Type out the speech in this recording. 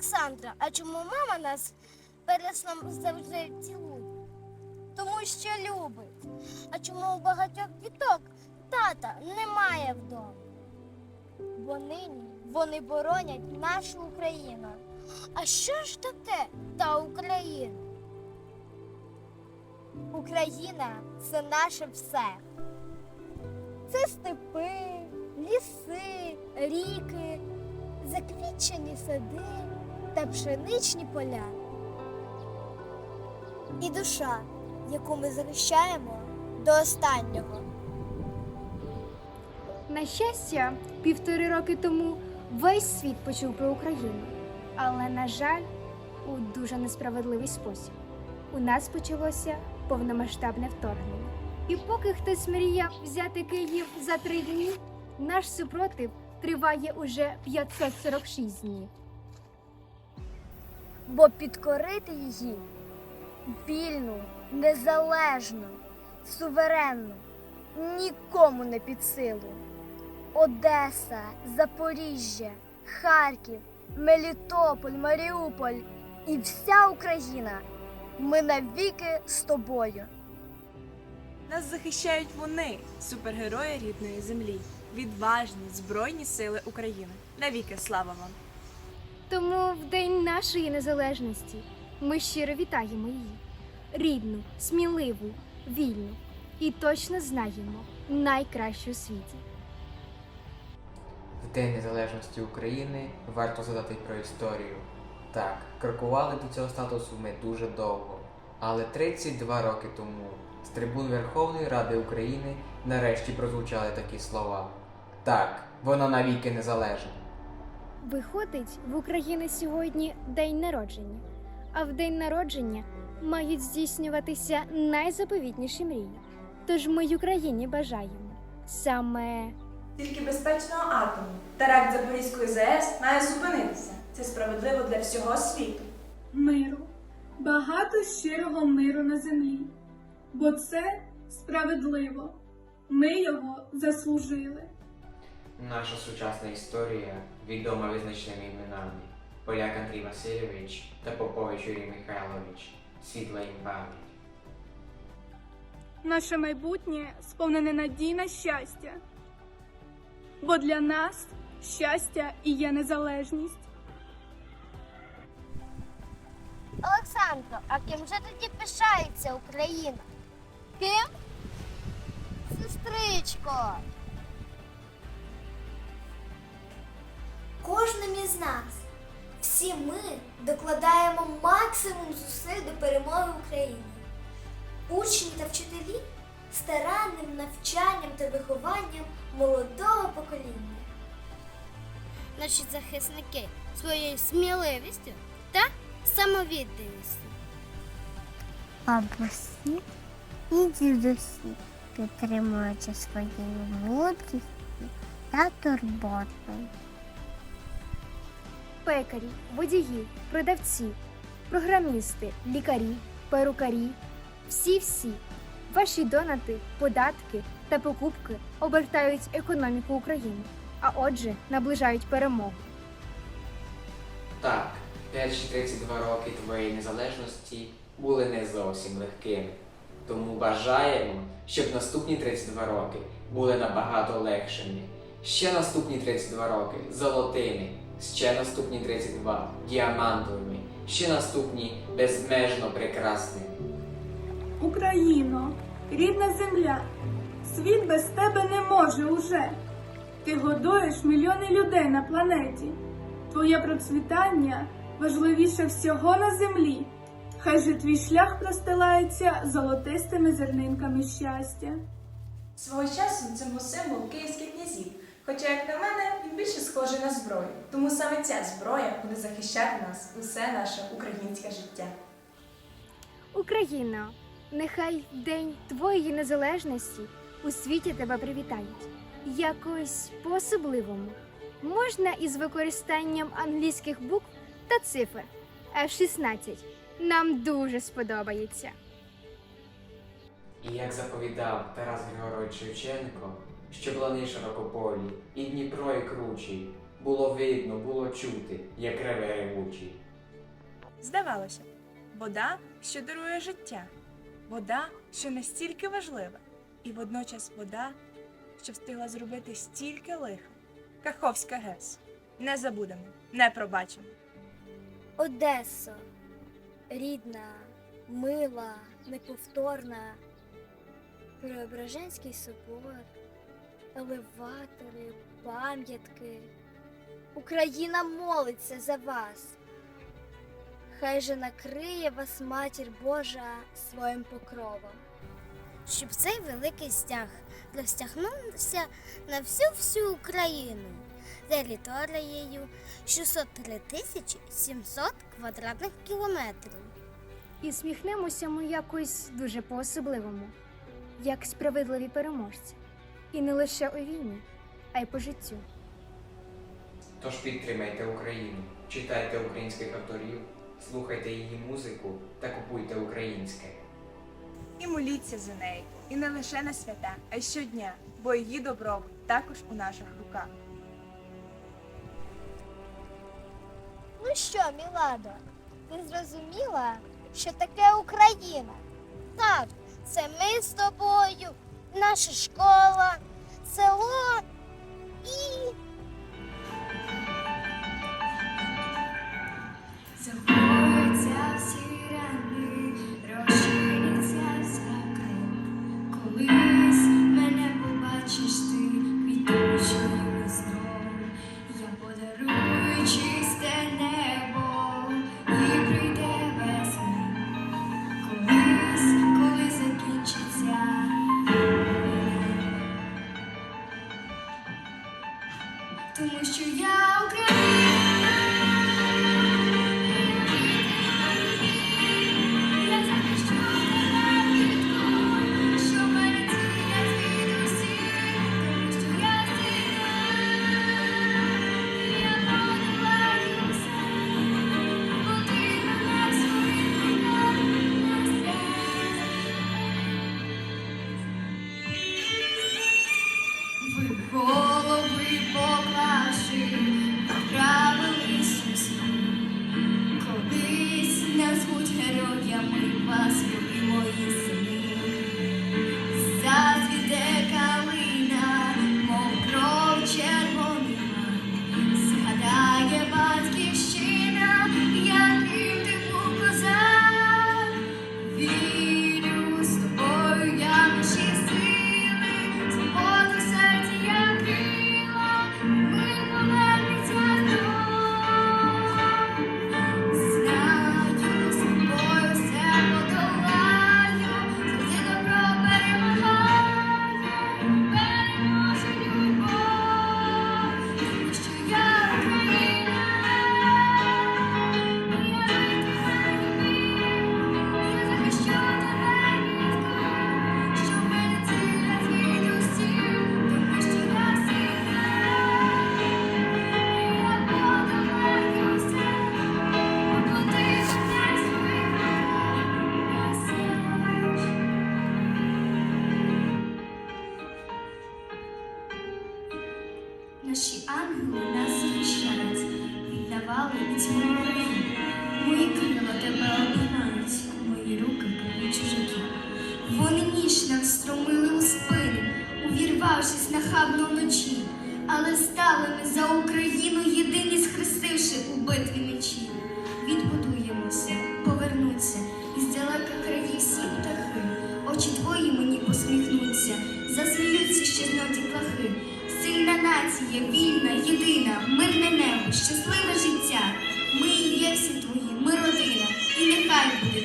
Олександра, а чому мама нас перед сном завжди цілує? Тому що любить. А чому у багатьох діток тата немає вдома? Бо нині вони боронять нашу Україну. А що ж таке та Україна? Україна це наше все. Це степи, ліси, ріки, заквітчені сади та пшеничні поля. І душа, яку ми захищаємо до останнього. На щастя, півтори роки тому весь світ почув про Україну. Але, на жаль, у дуже несправедливий спосіб. У нас почалося повномасштабне вторгнення. І поки хтось мріяв взяти Київ за три дні, наш супротив триває уже 546 днів. Бо підкорити її вільну, незалежну, суверенну нікому не під силу. Одеса, Запоріжжя, Харків, Мелітополь, Маріуполь і вся Україна. Ми навіки з тобою. Нас захищають вони, супергерої рідної землі, відважні Збройні Сили України. Навіки слава вам! Тому в день нашої незалежності ми щиро вітаємо її. Рідну, сміливу, вільну і точно знаємо найкращу у світі. В День Незалежності України варто згадати про історію. Так, крокували до цього статусу ми дуже довго, але 32 роки тому з трибун Верховної Ради України нарешті прозвучали такі слова. Так, вона навіки незалежна. Виходить, в України сьогодні день народження, а в день народження мають здійснюватися найзаповітніші мрії. Тож ми й Україні бажаємо саме Тільки безпечного атому та рак Запорізької ЗАЕС має зупинитися. Це справедливо для всього світу. миру, багато щирого миру на землі, бо це справедливо. Ми його заслужили. Наша сучасна історія відома визначними іменами Поляк Андрій Васильович та Попович Юрій Михайлович. Світла їм пам'ять. Наше майбутнє сповнене надій на щастя. Бо для нас щастя і є незалежність. Олександро, а ким же тоді пишається Україна? Ким? Сестричко. Кожним із нас. Всі ми докладаємо максимум зусиль до перемоги України. Учні та вчителі старанним навчанням та вихованням молодого покоління. Наші захисники своєю сміливістю та самовідданістю. Бабусі і дідусі, підтримуючи своєю мудрістю та турботою. Пекарі, водії, продавці, програмісти, лікарі, перукарі. Всі-всі. Ваші донати, податки та покупки обертають економіку України, а отже, наближають перемогу. Так, перші 32 роки твоєї незалежності були не зовсім легкими. Тому бажаємо, щоб наступні 32 роки були набагато легшими. Ще наступні 32 роки золотими, ще наступні 32 діамантовими, ще наступні безмежно прекрасними. Україно, рідна земля, світ без тебе не може уже. Ти годуєш мільйони людей на планеті. Твоє процвітання важливіше всього на землі. Хай же твій шлях простилається золотистими зернинками щастя. Свого часу це був символ київських. Хоча, як на мене, він більше схожий на зброю. Тому саме ця зброя буде захищати нас усе наше українське життя. Україна, нехай день твоєї незалежності у світі тебе привітають. Якось по-особливому. Можна із використанням англійських букв та цифр. F-16. Нам дуже сподобається. І як заповідав Тарас Григорович Шевченко, що плани широкополі, і Дніпро і кручі, Було видно, було чути, як реве ревучий. Здавалося, вода, що дарує життя, вода, що настільки важлива, і водночас вода, що встигла зробити стільки лиха. Каховська ГЕС. Не забудемо, не пробачимо. Одесо, рідна, мила, неповторна, Преображенський собор, елеватори, пам'ятки. Україна молиться за вас. Хай же накриє вас матір Божа своїм покровом. Щоб цей великий стяг розтягнувся на всю всю Україну територією 603 тисячі 700 квадратних кілометрів. І сміхнемося ми якось дуже по-особливому, як справедливі переможці. І не лише у війні, а й по життю. Тож підтримайте Україну, читайте українських авторів, слухайте її музику та купуйте українське. І моліться за неї, і не лише на свята, а й щодня, бо її добробут також у наших руках. Ну що, Міладо, ти зрозуміла, що таке Україна? Так, це ми з тобою, наша школа, село Вони ніж нам встромили у спину, увірвавшись нахабно вночі, але стали ми за Україну, єдині схрестивши у битві мечі. Відбудуємося, повернуться, із далека країв всі птахи. Очі твої мені посміхнуться, засміються щезноті плахи. Сильна нація, вільна, єдина, мирне небо, щасливе життя. Ми і є всі твої, ми родина, і нехай буде